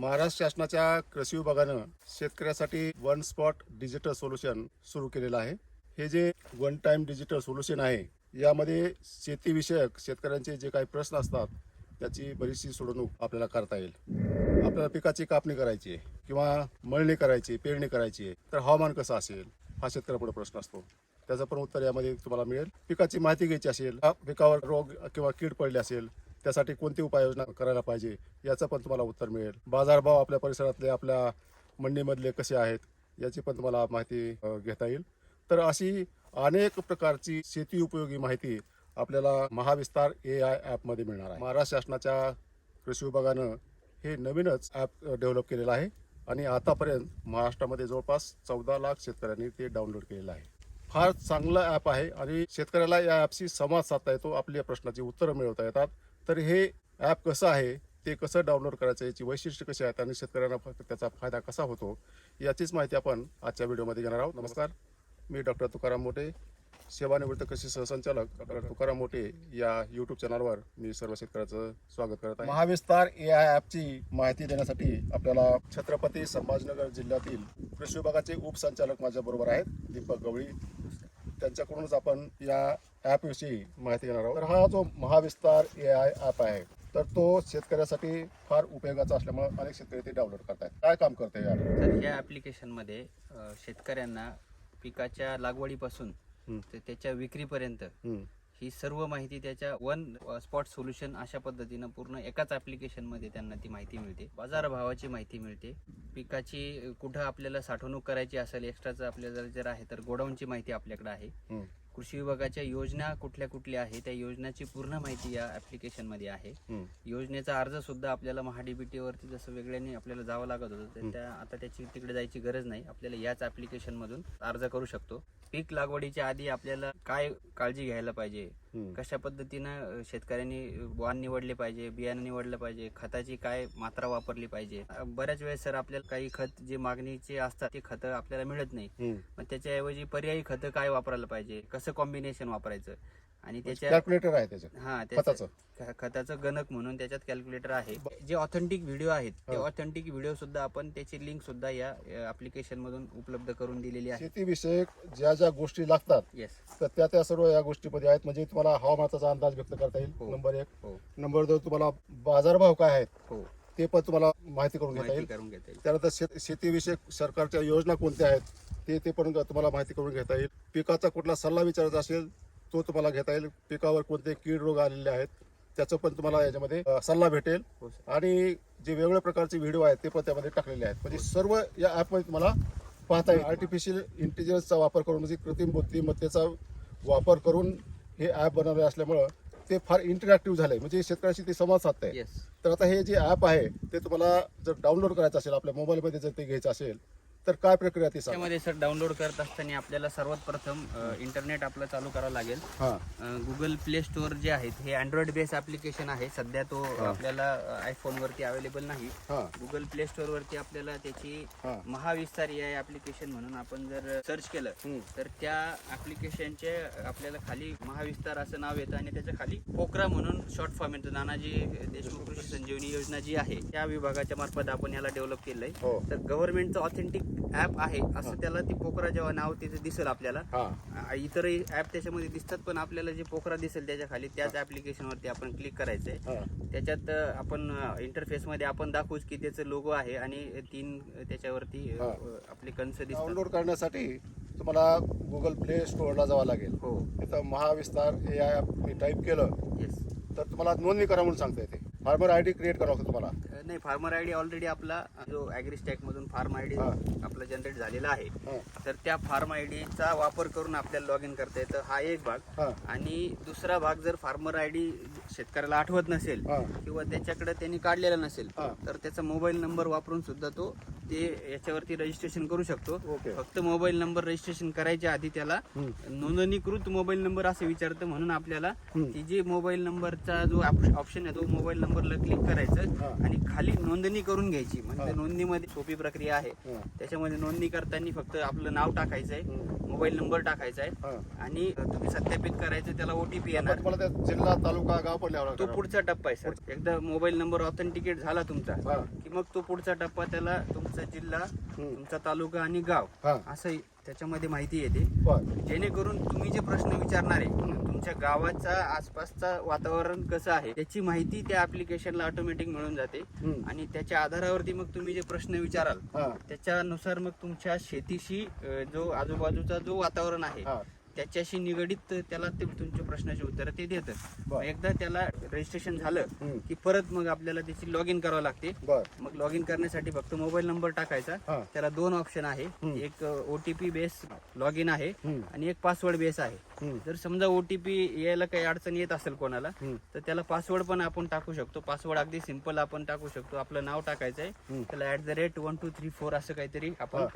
महाराष्ट्र शासनाच्या कृषी विभागानं शेतकऱ्यासाठी वन स्पॉट डिजिटल सोल्युशन सुरू केलेलं आहे. हे जे वन टाइम डिजिटल सोल्युशन आहे यामध्ये शेतीविषयक शेतकऱ्यांचे जे काही प्रश्न असतात त्याची बरीचशी सोडवणूक आपल्याला करता येईल. आपल्याला पिकाची कापणी करायची आहे किंवा मळणी करायची पेरणी करायची आहे तर हवामान कसं असेल हा शेतकऱ्यापुढे प्रश्न असतो. त्याचं पण उत्तर यामध्ये तुम्हाला मिळेल. पिकाची माहिती घ्यायची असेल हा पिकावर रोग किंवा कीड पडली असेल त्यासाठी कोणती उपाययोजना करायला पाहिजे याचं पण तुम्हाला उत्तर मिळेल. बाजारभाव आपल्या परिसरातले आपल्या मंडीमधले कसे आहेत याची पण तुम्हाला माहिती घेता येईल. तर अशी अनेक प्रकारची शेती उपयोगी माहिती आपल्याला महाविस्तार ए आय ॲपमध्ये मिळणार आहे. महाराष्ट्र शासनाच्या कृषी विभागानं हे नवीनच ॲप डेव्हलप केलेलं आहे आणि आतापर्यंत महाराष्ट्रामध्ये जवळपास चौदा लाख शेतकऱ्यांनी ते डाउनलोड केलेलं आहे. फार चांगलं ॲप आहे आणि शेतकऱ्याला या ॲपशी संवाद साधता येतो आपल्या प्रश्नाची उत्तरं मिळवता येतात. तर हे ॲप कसं आहे ते कसं डाउनलोड करायचं याची वैशिष्ट्य कशी आहेत आणि शेतकऱ्यांना त्याचा फायदा कसा होतो याचीच माहिती आपण आजच्या व्हिडिओमध्ये घेणार आहोत. नमस्कार. मी डॉक्टर तुकाराम मोठे सेवानिवृत्त कृषी सहसंचालक डॉक्टर तुकाराम मोठे या यूट्यूब चॅनलवर मी सर्व शेतकऱ्याचं स्वागत करत आहे. महाविस्तार या ॲपची माहिती देण्यासाठी आपल्याला छत्रपती संभाजीनगर जिल्ह्यातील कृषी विभागाचे उपसंचालक माझ्याबरोबर आहेत दीपक गवळी. त्यांच्याकडूनच आपण या ॲपविषयी माहिती घेणार आहोत. तर हा जो महाविस्तार ए आय ॲप आहे तर तो शेतकऱ्यासाठी फार उपयोगाचा असल्यामुळे अनेक शेतकरी ते डाउनलोड करतात काय काम करते या तर या ॲप्लिकेशनमध्ये शेतकऱ्यांना पिकाच्या लागवडीपासून. ते त्याच्या विक्रीपर्यंत ही सर्व माहिती त्याच्या वन स्पॉट सोल्युशन अशा पद्धतीनं पूर्ण एकाच ॲप्लिकेशनमध्ये त्यांना ती माहिती मिळते. बाजारभावाची माहिती मिळते. पिकाची कुठं आपल्याला साठवणूक करायची असेल एक्स्ट्राचं आपल्याला जर आहे तर गोडाऊनची माहिती आपल्याकडे आहे. कृषी विभागाच्या योजना कुठल्या कुठल्या आहे त्या योजनाची पूर्ण माहिती या ॲप्लिकेशनमध्ये आहे हं. योजनेचा अर्ज सुद्धा आपल्याला महाडीबीटी वरती जसं वेगळ्याने आपल्याला जावं लागत होतं त्या आता त्याची तिकडे जायची गरज नाही आपल्याला याच ऍप्लिकेशन मधून अर्ज करू शकतो पीक लागवडीच्या आधी आपल्याला काय काळजी घ्यायला पाहिजे. कशा पद्धतीनं शेतकऱ्यांनी वाण निवडले पाहिजे बियाणं निवडलं पाहिजे खताची काय मात्रा वापरली पाहिजे? बऱ्याच वेळेस सर आपल्याला काही खत जे मागणीचे असतात ते खतं आपल्याला मिळत नाही. मग त्याच्याऐवजी पर्यायी खतं काय वापरायला पाहिजे? कसं कॉम्बिनेशन वापरायचं? आणि त्याच्या कॅल्क्युलेटर आहे त्याच्यात हा खताचं. त्याचं ख- खताचं गणक म्हणून त्याच्यात कॅल्क्युलेटर आहे. जे ऑथेंटिक व्हिडिओ आहेत ते हा. ऑथेंटिक व्हिडिओ सुद्धा आपण त्याची लिंक सुद्धा या ऍप्लिकेशन मधून उपलब्ध करून दिलेली आहे. शेतीविषयक ज्या ज्या गोष्टी लागतात येस तर त्या त्या सर्व या गोष्टीमध्ये आहेत. म्हणजे तुम्हाला हवामानाचा अंदाज व्यक्त करता येईल हो. नंबर एक. हो. नंबर दोन तुम्हाला बाजारभाव काय आहेत हो. ते पण तुम्हाला माहिती करून घेता माहिती येईल करून घेता येईल. त्यानंतर शेत शेतीविषयक सरकारच्या योजना कोणत्या आहेत ते ते पण तुम्हाला माहिती करून घेता येईल. पिकाचा कुठला सल्ला विचारायचा असेल तो तुम्हाला घेता येईल. पिकावर कोणते कीड रोग आलेले आहेत त्याचं पण तुम्हाला याच्यामध्ये सल्ला भेटेल. हो आणि जे वेगवेगळ्या प्रकारचे व्हिडिओ आहेत ते पण त्यामध्ये टाकलेले आहेत. म्हणजे सर्व या ॲपमध्ये तुम्हाला पाहता येईल. आर्टिफिशियल इंटेलिजन्सचा वापर करून म्हणजे कृत्रिम बुद्धिमत्तेचा वापर करून हे ॲप बनवले असल्यामुळं ते फार इंटरॅक्टिव्ह झालंय. म्हणजे शेतकऱ्याशी ते संवाद साधताय येस तर आता हे जे ॲप आहे ते तुम्हाला जर डाउनलोड करायचं असेल आपल्या मोबाईलमध्ये जर ते घ्यायचं असेल तर काय प्रक्रिया ती सांगा. त्यामध्ये सर डाउनलोड करत असताना आपल्याला सर्वात प्रथम इंटरनेट आपलं चालू करावं लागेल. हां. गुगल प्ले स्टोअर जे आहेत हे अँड्रॉइड बेस ऍप्लिकेशन आहे. सध्या तो आपल्याला आयफोन वरती अवेलेबल नाही. हां. गुगल प्ले स्टोअर वरती आपल्याला त्याची हां. महाविस्तार या ऍप्लिकेशन म्हणून आपण जर सर्च केलं. तर त्या ऍप्लिकेशनचे आपल्याला खाली महाविस्तार असं नाव येतं आणि त्याच्याखाली पोकरा म्हणून शॉर्ट फॉर्म येतो. नानाजी देशमुख कृषी संजीवनी योजना जी आहे त्या विभागाच्या मार्फत आपण याला डेव्हलप केलंय. हो. तर गव्हर्नमेंटचं ऑथेंटिक ऍप आहे असं त्याला ती पोकरा जेव्हा नाव तिथे दिसेल आपल्याला हां. आ- इतरही ऍप त्याच्यामध्ये दिसतात पण आपल्याला जे पोकरा दिसेल त्याच्याखाली त्याच ऍप्लिकेशन वरती आपण क्लिक करायचंय. हां. त्याच्यात आपण इंटरफेस मध्ये आपण दाखवूच की त्याचं लोगो आहे आणि तीन त्याच्यावरती हा. आपले कंस डाउनलोड करण्यासाठी तुम्हाला गुगल प्ले स्टोअरला जावं लागेल. हो. तिथं महाविस्तार आय ॲप मी टाईप केलं. येस तर तुम्हाला नोंदणी करा म्हणून सांगता येते. फार्मर आय डी क्रिएट करावं लागतं तुम्हाला. नाही फार्मर आयडी ऑलरेडी आपला जो ॲग्रिस्टॅक मधून फार्म आयडी. आपला जनरेट झालेला आहे. तर त्या फार्म आयडीचा वापर करून आपल्याला लॉग इन करता येतं हा एक भाग. हां. आणि दुसरा भाग जर फार्मर आयडी शेतकऱ्याला आठवत नसेल हां किंवा त्याच्याकडे त्यांनी काढलेला नसेल हा. तर त्याचा मोबाईल नंबर वापरून सुद्धा तो ते याच्यावरती रजिस्ट्रेशन करू शकतो ओके फक्त मोबाईल नंबर रजिस्ट्रेशन करायच्या आधी त्याला. नोंदणीकृत मोबाईल नंबर असं विचारतं म्हणून आपल्याला हम्म. ती जी मोबाईल नंबरचा जो ऑप्शन आहे तो मोबाईल नंबरला क्लिक करायचं. आणि खाली नोंदणी करून घ्यायची म्हणजे हा. नोंदणीमध्ये सोपी प्रक्रिया आहे हां त्याच्यामध्ये नोंदणी करताना फक्त आपलं नाव टाकायचं आहे हम्म. मोबाईल नंबर टाकायचा आहे हां आणि तुम्ही सत्यापित करायचं त्याला ओटीपी येणार त्या जिल्हा तालुका गाव लिहावं तो पुढचा टप्पा आहे सर. एकदा मोबाईल नंबर ऑथेंटिकेट झाला तुमचा की मग तो पुढचा टप्पा त्याला तुमचा जिल्हा. तुमचा तालुका आणि गाव असं त्याच्यामध्ये माहिती येते. जेणेकरून तुम्ही जे प्रश्न विचारणार आहे तुमच्या गावाचा आसपासचा वातावरण कसं आहे त्याची माहिती त्या ऍप्लिकेशनला ऑटोमॅटिक मिळून जाते. आणि त्याच्या आधारावरती मग तुम्ही जे प्रश्न विचाराल त्याच्यानुसार मग तुमच्या शेतीशी जो आजूबाजूचा जो वातावरण आहे त्याच्याशी निगडीत त्याला ते तुमच्या प्रश्नाची उत्तरं ते देतं बर. मग एकदा त्याला रजिस्ट्रेशन झालं. की परत मग आपल्याला त्याची लॉग इन करावं लागते बर मग लॉग इन करण्यासाठी फक्त मोबाईल नंबर टाकायचा हा त्याला दोन ऑप्शन आहे हम्म. एक O T P base login आहे हम्म. आणि एक पासवर्ड बेस आहे हम्म. जर समजा ओ टी पी यायला काही अडचण येत असेल कोणाला हम्म. तर त्याला पासवर्ड पण आपण टाकू शकतो पासवर्ड अगदी सिंपल आपण टाकू शकतो आपलं नाव टाकायचं आहे हम्म. त्याला at the rate one two three four असं काहीतरी आपण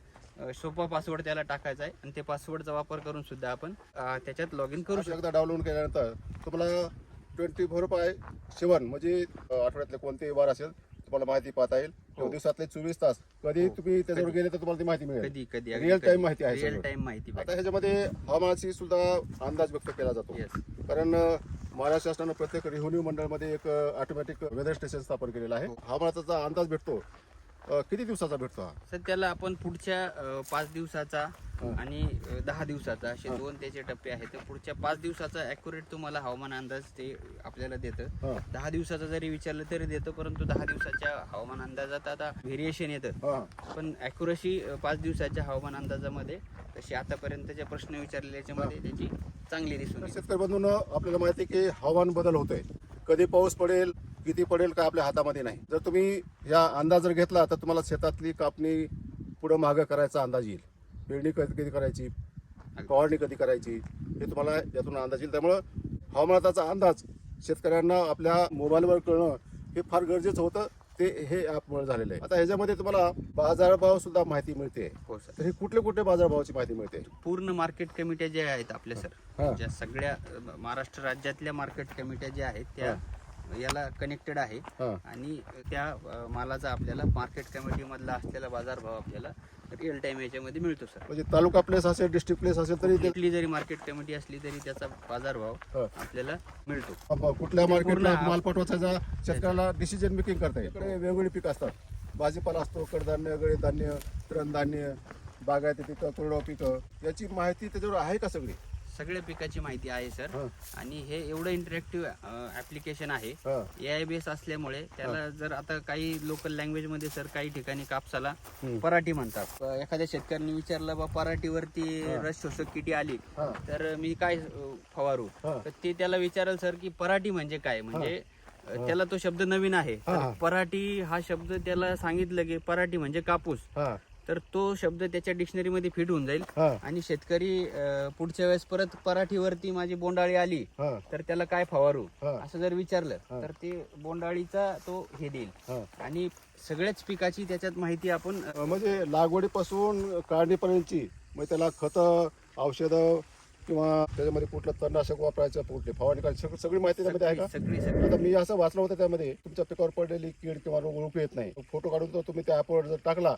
सोपा पासवर्ड त्याला टाकायचा आहे आणि ते पासवर्डचा वापर करून सुद्धा आपण त्याच्यात लॉग इन करू एकदा डाउनलोड केल्यानंतर तुम्हाला ट्वेंटी फोर बाय सेवन म्हणजे आठवड्यातले कोणतेही वार असेल तुम्हाला माहिती पाहता येईल हो. दिवसातले चोवीस तास कधी हो. तुम्ही त्याच्यावर. गेले तर तुम्हाला ती माहिती मिळेल कधी कधी Real time माहिती आहे रिअल. टाइम माहिती आता ह्याच्यामध्ये हवामानाची सुद्धा अंदाज व्यक्त केला जातो कारण महाराष्ट्र शासनानं प्रत्येक रेव्हेन्यू मंडळमध्ये एक ऑटोमॅटिक वेदर स्टेशन स्थापन केलेलं आहे. हवामानाचा अंदाज भेटतो अं, किती दिवसाचा भेटतो हा? सर त्याला आपण पुढच्या अ, पाच दिवसाचा हा. आणि अ, दहा दिवसाचा असे. दोन त्याचे टप्पे आहेत. तर पुढच्या पाच दिवसाचा अॅक्युरेट तुम्हाला हवामान अंदाज ते आपल्याला देतं. दहा दिवसाचा जरी विचारलं तरी देतं परंतु दहा दिवसाच्या हवामान अंदाजात आता व्हेरिएशन येतं. हा. पण अॅक्युरसी पाच दिवसाच्या हवामान अंदाजामध्ये तशी आतापर्यंतचे प्रश्न विचारलेले याच्यामध्ये त्याची चांगली दिसून येते. शेतकरी बंधून आपल्याला माहिती आहे की हवामान बदल होतोय. कधी पाऊस पडेल किती पडेल काय आपल्या हातामध्ये नाही. जर तुम्ही या अंदाज जर घेतला तर तुम्हाला शेतातली कापणी पुढं मागं करायचा अंदाज येईल. पेरणी कधी कधी करायची? फवारणी कधी करायची? हे तुम्हाला यातून अंदाज येईल. त्यामुळं हवामानाचा अंदाज शेतकऱ्यांना आपल्या मोबाईलवर कळणं हे फार गरजेचं होतं. ते हे ॲपमुळे झालेलं आहे. आता ह्याच्यामध्ये तुम्हाला बाजारभाव सुद्धा माहिती मिळते. हो तर हे कुठले कुठले बाजारभावाची माहिती मिळते? पूर्ण मार्केट कमिट्या ज्या आहेत आपल्या. सर ज्या सगळ्या महाराष्ट्र राज्यातल्या मार्केट कमिट्या ज्या आहेत त्या याला कनेक्टेड आहे. हां. आणि त्या अ, मालाचा आपल्याला मार्केट कमिटी मधला असलेला बाजारभाव आपल्याला रिअल टाइम याच्यामध्ये मिळतो सर म्हणजे तालुका प्लेस असेल डिस्ट्रिक्ट प्लेस असेल तरी ते कुठली जरी मार्केट कमिटी असली तरी त्याचा बाजारभाव हा. आपल्याला मिळतो. कुठल्या मार्केटला पूर्ण माल पाठवायचा शेतकऱ्याला डिसिजन मेकिंग करता येईल. इकडे वेगवेगळी पीक असतात. भाजीपाला असतो कडधान्य गळे धान्य तृणधान्य बागायती पिकं कोरडवाहू पिकं याची माहिती त्याच्यावर आहे का सगळी? सगळ्या पिकाची माहिती आहे सर. हा. आणि हे एवढं इंटरॅक्टिव्ह ऍप्लिकेशन आहे. हा. ए आय बेस असल्यामुळे त्याला जर आता काही लोकल लँग्वेजमध्ये सर काही ठिकाणी कापसाला. पराठी म्हणतात. अ, एखाद्या शेतकऱ्यांनी विचारलं बा पराठीवरती. रस शोषक किती आली हा. तर मी काय अ, फवारू? हा. तर ते त्याला विचारल सर की पराठी म्हणजे काय? म्हणजे अ, त्याला तो शब्द नवीन आहे. तर हा. पराठी हा शब्द त्याला सांगितलं की पराठी म्हणजे कापूस. हा. तर तो शब्द त्याच्या डिक्शनरीमध्ये फिट होऊन जाईल. हा. आणि शेतकरी अ, पुढच्या वेळेस परत पराठीवरती माझी बोंडाळी आली हा. तर त्याला काय फवारू? हा. असं जर विचारलं. तर ते बोंडाळीचा तो हे देईल. हा. आणि सगळ्याच पिकाची त्याच्यात माहिती आपण अ, अं, म्हणजे लागवडीपासून काढणीपर्यंतची म्हणजे त्याला खतं औषधं किंवा त्याच्यामध्ये कुठलं तणनाशक वापरायचं कुठले फवारणी करायची सगळी- सगळी माहिती त्यामध्ये आहे का? सगळी सगळी. आता मी असं वाचलं होतं त्यामध्ये तुमच्या पिकावर पडलेली कीड किंवा रोग ओळखू येत नाही. फोटो काढून तो तुम्ही त्या ॲपवर जर टाकला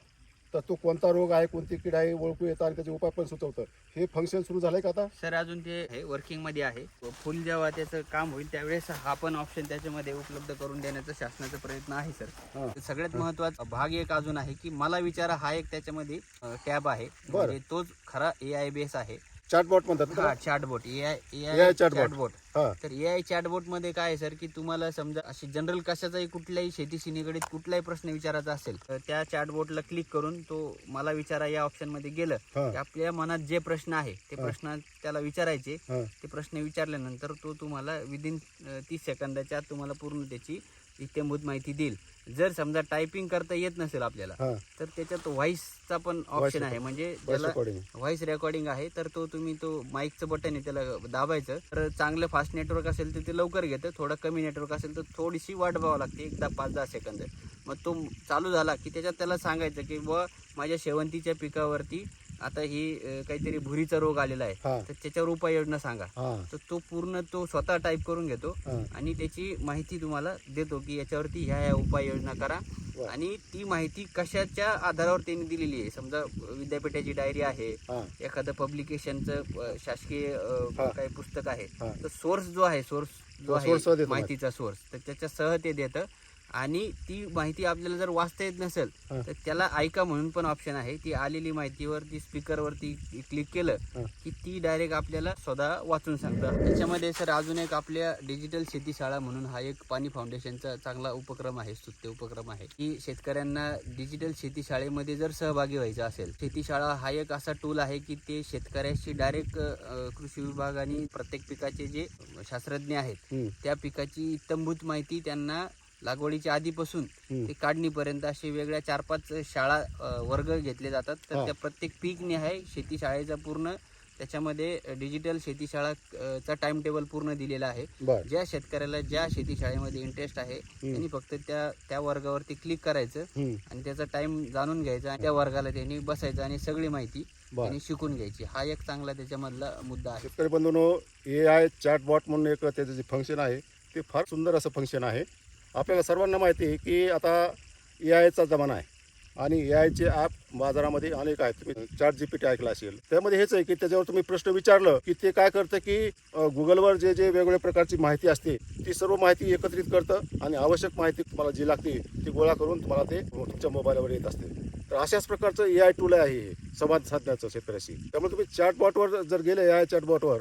तर तो कोणता रोग आहे कोणती कीड आहे ओळखू येतं आणि त्याचे उपाय पण सुचवतं. हे फंक्शन सुरू झालंय का आता? सर अजून ते वर्किंगमध्ये आहे. फुल जेव्हा त्याचं काम होईल त्यावेळेस हा पण ऑप्शन त्याच्यामध्ये उपलब्ध करून देण्याचा शासनाचा प्रयत्न आहे सर. सगळ्यात महत्त्वाचा भाग एक अजून आहे की मला विचारा हा एक त्याच्यामध्ये टॅब आहे. म्हणजे तोच खरा ए आय बेस आहे. चाटबॉट म्हणतात ना हा chatbot A I A AI I chatbot. Chatbot हा. तर ए आय चॅटबोटमध्ये काय आहे सर की तुम्हाला समजा अशी जनरल कशाचाही कुठल्याही शेतीशी निगडीत कुठलाही प्रश्न विचारायचा असेल तर त्या चॅटबोटला क्लिक करून तो मला विचारा या ऑप्शनमध्ये गेलं. हा. की आपल्या मनात जे प्रश्न आहे ते. प्रश्न त्याला विचारायचे. हा. ते प्रश्न विचारल्यानंतर तो तुम्हाला विदिन तीस सेकंदाच्या आत तुम्हाला पूर्ण त्याची इत्यंभूत माहिती देईल. जर समजा टायपिंग करता येत नसेल आपल्याला हा. तर त्याच्यात व्हॉइसचा पण ऑप्शन आहे. म्हणजे त्याला रेकॉर्डिंग व्हॉइस रेकॉर्डिंग आहे तर तो तुम्ही तो माईकचं बटन आहे त्याला दाबायचं. तर चांगलं फास्ट नेटवर्क असेल तर ते लवकर घेतं. थोडं कमी नेटवर्क असेल तर थोडीशी वाट बघावं लागते एकदा पाच दहा सेकंद मग तो चालू झाला की त्याच्यात त्याला सांगायचं की व माझ्या शेवंतीच्या पिकावरती आता ही काहीतरी भुरीचा रोग आलेला आहे. तर त्याच्यावर उपाययोजना सांगा. तर तो पूर्ण तो स्वतः टाईप करून घेतो आणि त्याची माहिती तुम्हाला देतो की याच्यावरती ह्या ह्या उपाययोजना करा. आणि ती माहिती कशाच्या आधारावर त्यांनी दिलेली आहे? समजा विद्यापीठाची डायरी आहे एखादं पब्लिकेशनचं शासकीय. काही पुस्तक आहे. तर सोर्स जो आहे सोर्स जो सह आहे माहितीचा सोर्स तर त्याच्यासह ते देतं. आणि ती माहिती आपल्याला जर वाचता येत नसेल. तर त्याला ऐका म्हणून पण ऑप्शन आहे ती आलेली माहितीवर ती स्पीकरवरती क्लिक केलं. की ती डायरेक्ट आपल्याला स्वतः वाचून सांगतं त्याच्यामध्ये सर अजून एक आपल्या डिजिटल शेतीशाळा म्हणून हा एक पाणी फाउंडेशनचा चांगला उपक्रम आहे स्तुत्य उपक्रम आहे की शेतकऱ्यांना डिजिटल शेतीशाळेमध्ये जर सहभागी व्हायचं असेल शेतीशाळा हा एक असा टूल आहे की ते शेतकऱ्याशी डायरेक्ट कृषी विभाग आणि प्रत्येक पिकाचे जे शास्त्रज्ञ आहेत त्या पिकाची इत्तंभूत माहिती त्यांना लागवडीच्या आधीपासून. ते काढणीपर्यंत असे वेगळ्या चार पाच शाळा वर्ग घेतले जातात. तर हा. त्या प्रत्येक पीक निहाय शेती शाळेचा पूर्ण त्याच्यामध्ये डिजिटल शेतीशाळा अ, चा टाइम टेबल पूर्ण दिलेला आहे. ज्या शेतकऱ्याला ज्या शेतीशाळेमध्ये इंटरेस्ट आहे त्यांनी फक्त त्या त्या वर्गावरती क्लिक करायचं आणि त्याचा टाइम जाणून घ्यायचा आणि त्या वर्गाला त्यांनी बसायचं आणि सगळी माहिती त्यांनी शिकून घ्यायची. हा एक चांगला त्याच्यामधला मुद्दा आहे. शेतकरी बंधूंनो ए आय चॅट बॉट म्हणून एक त्याचं जे फंक्शन आहे ते फार सुंदर असं फंक्शन आहे. आपल्याला सर्वांना माहिती आहे की आता ए आयचा जमाना आहे आणि ए आयचे ॲप बाजारामध्ये अनेक आहेत. तुम्ही चार जी पी टी ऐकला असेल. त्यामध्ये हेच आहे की त्याच्यावर तुम्ही प्रश्न विचारलं की ते काय करतं की गुगलवर जे जे वेगवेगळ्या प्रकारची माहिती असते ती सर्व माहिती एकत्रित करतं आणि आवश्यक माहिती तुम्हाला जी लागते ती गोळा करून तुम्हाला ते तुमच्या मोबाईलवर येत असते. तर अशाच प्रकारचं ए आय टूल आहे हे संवाद साधण्याचं शेतकऱ्याशी. त्यामुळे तुम्ही चॅटबॉटवर जर गेले ए आय चॅटबॉटवर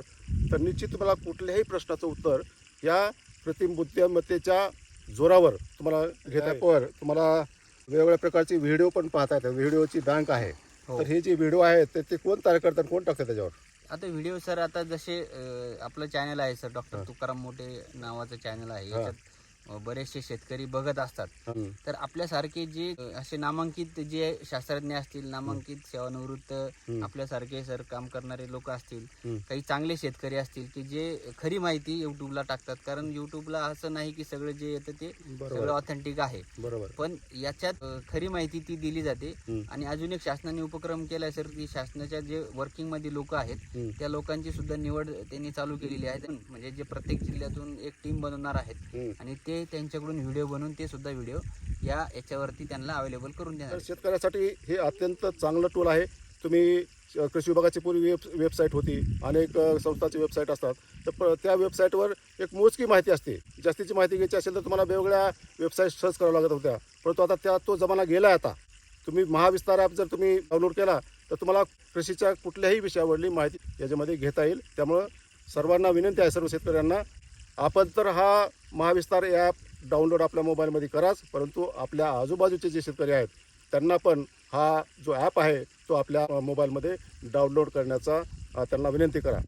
तर निश्चित तुम्हाला कुठल्याही प्रश्नाचं उत्तर या कृत्रिम बुद्धिमत्तेच्या जोरावर तुम्हाला घेता तुम्हाला वेगवेगळ्या प्रकारचे व्हिडिओ पण पाहता येतात व्हिडिओची बँक आहे हो. तर हे जे व्हिडिओ आहेत ते ते कोण तयार करतात कोण टाकतात त्याच्यावर आता व्हिडिओ सर आता जसे अ, आपलं चॅनल आहे सर डॉक्टर. तुकाराम मोठे नावाचं चॅनल आहे. याच्यात बरेचसे शेतकरी बघत असतात. तर आपल्यासारखे जे असे नामांकित जे शास्त्रज्ञ असतील नामांकित सेवानिवृत्त. आपल्यासारखे सर काम करणारे लोक असतील. काही चांगले शेतकरी असतील की जे खरी माहिती युट्यूबला टाकतात कारण युट्यूबला असं नाही की सगळं जे येतं ते सगळं ऑथेंटिक आहे बरोबर पण याच्यात खरी माहिती ती दिली जाते. आणि अजून एक शासनाने उपक्रम केलाय सर की शासनाच्या जे वर्किंगमध्ये लोक आहेत. त्या लोकांची सुद्धा निवड त्यांनी चालू केलेली आहे म्हणजे जे प्रत्येक जिल्ह्यातून एक टीम बनवणार आहेत. आणि ते त्यांच्याकडून व्हिडिओ बनवून ते सुद्धा व्हिडिओ या याच्यावरती त्यांना अवेलेबल करून देणार तर शेतकऱ्यासाठी हे अत्यंत चांगलं टूल आहे. तुम्ही कृषी विभागाची पूर्वी वेब वेबसाईट होती अनेक संस्थांची वेबसाईट असतात. तर प त्या वेबसाईटवर एक मोजकी माहिती असते. जास्तीची माहिती घ्यायची असेल तर तुम्हाला वेगवेगळ्या वेबसाईट सर्च कराव्या लागत होत्या. परंतु आता त्या तो जमाना गेला आता. तुम्ही महाविस्तार ॲप जर तुम्ही डाउनलोड केला तर तुम्हाला कृषीच्या कुठल्याही विषयावरली माहिती याच्यामध्ये घेता येईल. त्यामुळं सर्वांना विनंती आहे सर्व शेतकऱ्यांना. आपण तर हा महाविस्तार ॲप डाउनलोड आपल्या मोबाईलमध्ये कराच परंतु आपल्या आजूबाजूचे जे शेतकरी आहेत त्यांना पण हा जो ॲप आहे तो आपल्या मोबाईलमध्ये डाउनलोड करण्याचा त्यांना विनंती करा.